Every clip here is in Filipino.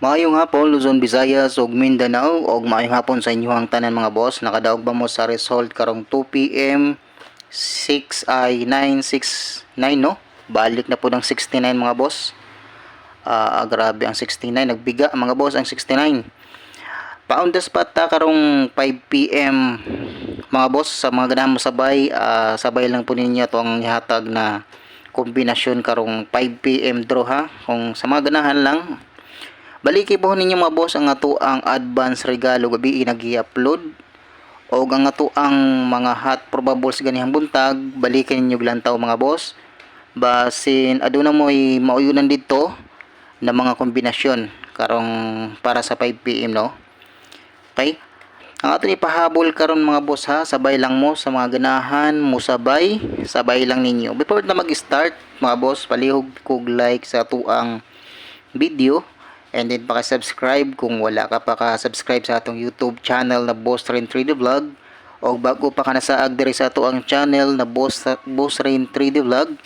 Maayong hapon Luzon, Visayas ug Mindanao ug maayong hapon sa inyong tanan mga boss. Nakadaog ba mo sa result karong 2 PM 6 ay 969 no? Balik na po ng 69 mga boss. Ah, grabe ang 69 nagbiga mga boss ang 69. Pa-on the spot ta karong 5 PM mga boss sa mga ganahan mo sabay ah, sabay lang po ninyo tong ihatag na kombinasyon karong 5 PM draw ha. Kung sa mga ganahan lang Baliki po ninyo mga boss ang ato ang advance regalo gabi nag-i-upload. O ang ato ang mga hot probables ganihang buntag balikan ninyo glantaw mga boss. Basin aduna mo ay mauyunan dito na mga kombinasyon karong para sa 5 PM no? Okay ang ato ni pahabol karon mga boss ha? Sabay lang mo sa mga ganahan mo sabay sabay lang ninyo. Before na mag-start mga boss palihog kog like sa ato ang video and then paka-subscribe kung wala ka pa ka-subscribe sa atong YouTube channel na Boss Rain 3D Vlog. O bago pa ka nasaag diri sa ato ang channel na Boss, Boss Rain 3D Vlog.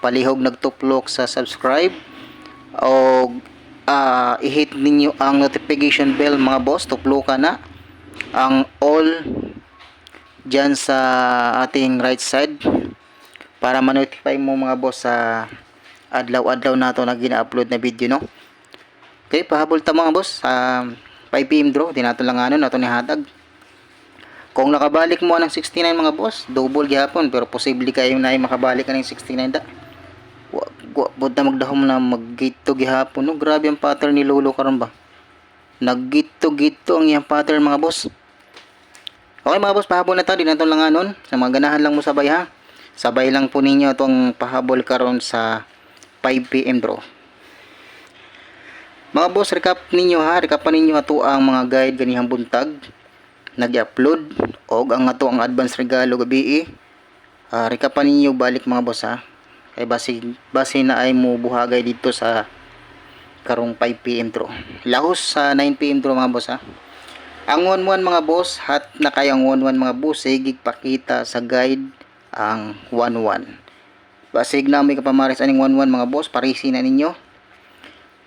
Palihog nagtuplok sa subscribe. O ah, i-hit ninyo ang notification bell mga boss. Tuplokan na. Ang all dyan sa ating right side. Para ma-notify mo mga boss sa adlaw-adlaw nato na gina-upload na video no Okay, pahabol ta mga boss sa 5 PM draw, di nato lang ano nato ni hatag. Kung nakabalik mo ng 69 mga boss, double gyapon pero posible kayo na ay makabalik ka ng 69 da. Wa wa pud na magdahom na maggito gihapon no, grabe ang pattern ni Lolo karon ba. Naggito-gito ang iyang pattern mga boss. Okay mga boss, pahabol na ta, di nato lang anon. Sa mga ganahan lang mo sabay ha. Sabay lang po ninyo itong pahabol karon sa 5 PM draw. Mga boss, recap ninyo ha, recap pa ninyo ato ang mga guide ganihang buntag. Nag-upload og ang ato ang advance regalo gabi eh. Ah, recap pa ninyo balik mga boss ha. Kay base base na ay mo buhagay dito sa karong 5 PM draw. Lahos sa 9 PM draw mga boss ha. Ang 1-1 mga boss, hat na kayang 1-1 mga boss, sigig pakita sa guide ang 1-1. Basig na may kapamaris aning 1-1 mga boss, parisi na ninyo.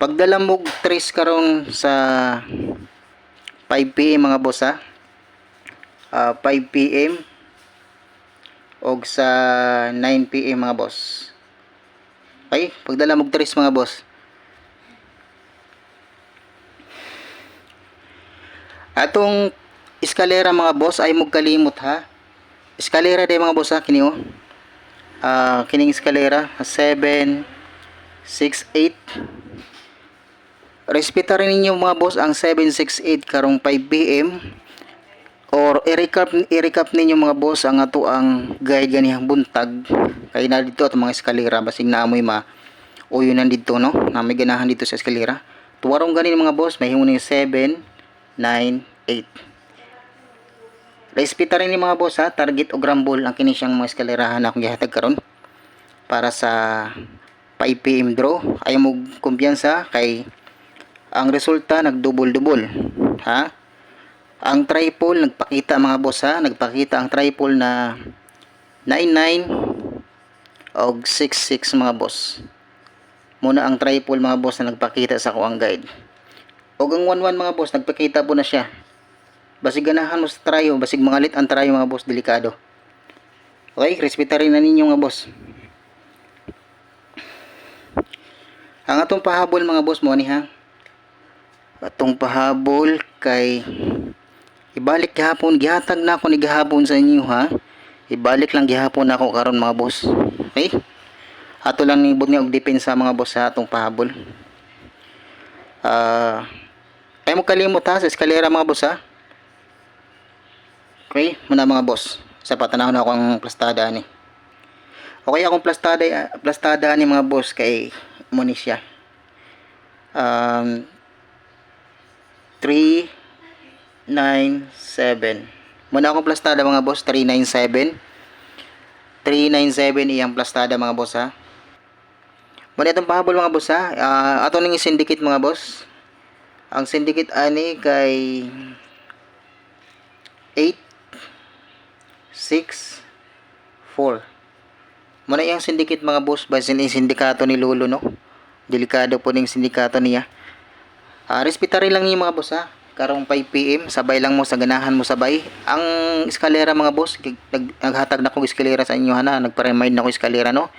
Pagdala mo tres karon sa 5 PM mga boss ha. Ah, 5 PM og sa 9 PM mga boss. Okay, pagdala mo tres mga boss. Atong eskalera mga boss ay mo kalimot ha. Eskalera day mga boss ha kini oh. Ah, kining eskalera 7 6 8 Respeta rin ninyo mga boss ang 768 karong 5 PM or i-recap i-recap ninyo mga boss ang ato ang guide ganihang buntag. Kay na dito at mga eskalera basig naamoy ma uyunan dito no? Na may ganahan dito sa eskalera. Tuwarong ganin mga boss may himo ning 7 9 8 Respeta mga boss ha? Target o grambol ang kini siyang mga eskalerahan akong gihatag karon para sa 5 PM draw. Ay mo kumpiyansa kay ang resulta nagdubol-dubol ha? Ang triple nagpakita mga boss ha? Nagpakita ang triple na 99 og 66 mga boss. Muna ang triple mga boss na nagpakita sa ko ang guide. Og ang 11 mga boss nagpakita po na siya. Basig ganahan mo sa trayo basig mga lit ang trayo mga boss delikado. Okay respeta rin na ninyo mga boss. Ang atong pahabol mga boss mo ni ha atong pahabol kay ibalik gihapon gihatag na ako ni gihapon sa inyo ha? Ibalik lang gihapon ako karon mga boss. Okay ato lang ni nga og depensa mga boss sa atong pahabol. Ah ay mo kalimot ha sa eskalera mga boss ha? Okay muna mga boss. Sa patanaw na ako ang plastada ni. Okay akong plastada plastada ni mga boss kay mo um 397 muna akong plastada mga boss. 397 397 iyang plastada mga boss ha? Muna itong pahabol mga boss ha? Uh, ato ning syndicate mga boss. Ang syndicate ani kay 8 6 4 muna iyang syndicate mga boss basin sindikato ni Lolo no? Delikado po ning sindikato niya Ah, respetary lang niyo mga boss ha. Karong 5 PM, sabay lang mo sa ganahan mo sabay. Ang eskalera mga boss, nag, naghatag na kong eskalera sa inyo ha, nagpa-remind na ko eskalera no.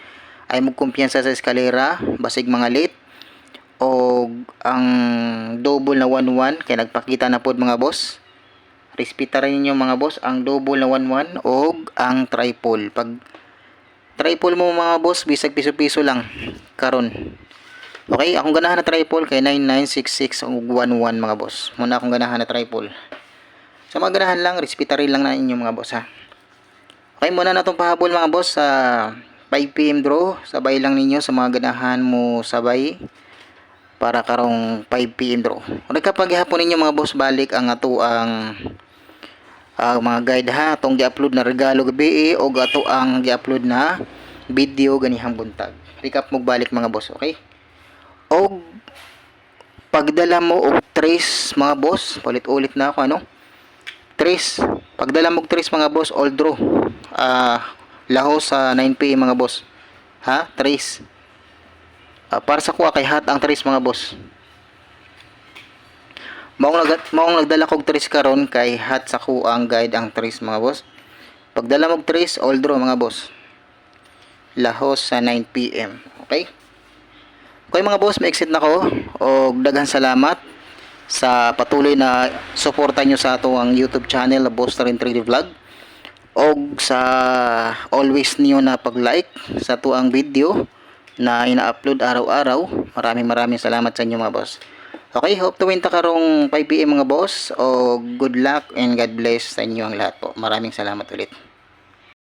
Ay mo kumpiyansa sa eskalera, basig mga late. O ang double na 11 kay nagpakita na pod mga boss. Respetary ninyo mga boss ang double na 11 o ang triple. Pag triple mo mga boss, bisag piso-piso lang karon. Okay, akong ganahan na triple kay 9966 ug 11 mga boss. Muna akong ganahan na triple. Sa mga ganahan lang, respetary lang na inyo mga boss ha. Okay, muna na itong pahabol mga boss sa 5pm draw. Sabay lang ninyo sa mga ganahan mo sabay para karong 5pm draw. Kung nagkapaghapon ninyo mga boss balik ang ato ang ah, mga guide ha, atong gi-upload na regalo gabi o ato ang gi-upload na video ganihang buntag. Recap mo balik mga boss, okay? O pagdala mo og trace mga boss, palit-ulit na ako ano? Trace. Pagdala mo og trace mga boss, all draw. Ah, laho sa 9pm mga boss. Ha? Trace. Ah, para sa kuha kay hat ang trace mga boss. Maong nag maong nagdala kog trace karon kay hat sa kuha ang guide ang trace mga boss. Pagdala mo og trace, all draw mga boss. Lahos sa 9pm. Okay? Okay mga boss, may exit na ko o daghan salamat sa patuloy na suporta nyo sa ato ang YouTube channel na Boss Rin 3D Vlog o sa always niyo na pag-like sa to ang video na ina-upload araw-araw. Maraming maraming salamat sa inyo mga boss. Okay, hope to win karong 5pm mga boss o good luck and God bless sa inyo ang lahat po. Maraming salamat ulit.